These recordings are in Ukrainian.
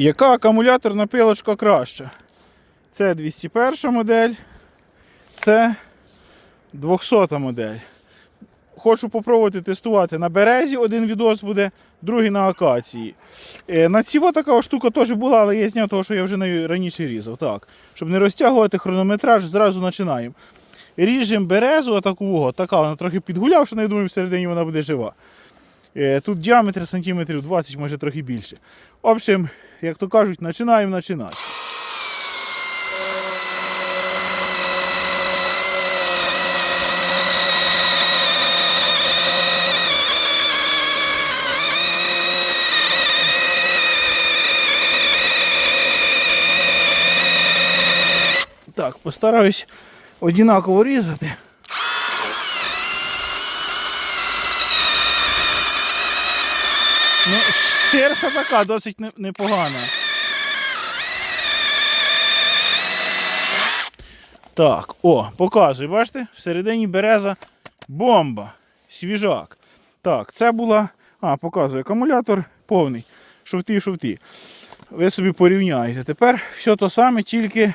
Яка акумуляторна пилочка краща? Це 201 модель, це 200 модель. Хочу попробувати тестувати на березі, один відос буде, другий на акації. Е, На ціво така штука теж була, але я зняв того, що я вже нею раніше різав. Так. Щоб не розтягувати хронометраж, зразу починаємо. Ріжемо березу отаку, така вона трохи підгулявша, але я думаю, всередині вона буде жива. Е, Тут діаметр сантиметрів 20, може трохи більше. В общем, як то кажуть, починаємо починати. Так, постараюсь однаково різати. Ну, штерша така досить непогана. Так, о, показую, бачите? Всередині береза бомба. Свіжак. Так, це була. А, показую, акумулятор повний. Шовти. Ви собі порівняєте. Тепер все то саме, тільки.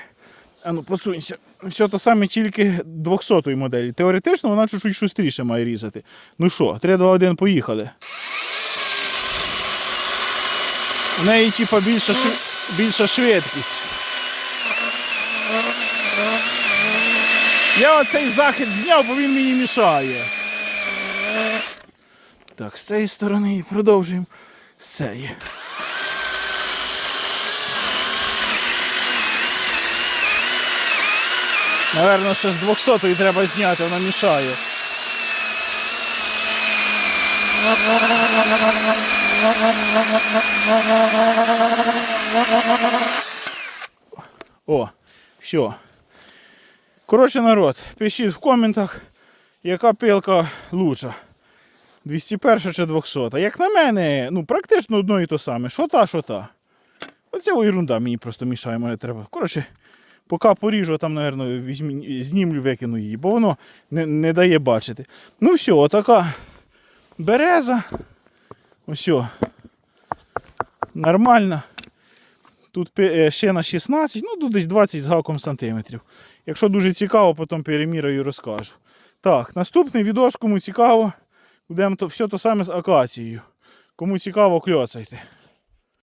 А ну, посунься. Все то саме, тільки 200-ї моделі. Теоретично вона чуть-чуть шустріше має різати. Ну що, 3, 2, 1, поїхали. В неї типа більша, більша швидкість. Я оцей захід зняв, бо він мені мішає. Так, з цієї сторони продовжуємо з цієї. Наверно, ще з 200 треба зняти, вона мішає. О, все. Коротше, народ, пишіть в коментах, яка пилка лучша. 201 чи 200. Як на мене, ну практично одно і то саме. Що та, що та. Оця ерунда мені просто мішає, мене треба. Коротше, поки поріжу, там, візьмі, знімлю, викину її, бо воно не, не дає бачити. Ну все, отака береза. Ось. Нормально. Тут е, ще на 16, ну тут десь 20 з гаком сантиметрів. Якщо дуже цікаво, потім перемірою розкажу. Так, наступний відос, кому цікаво, будемо все то саме з акацією. Кому цікаво, кльоцайте.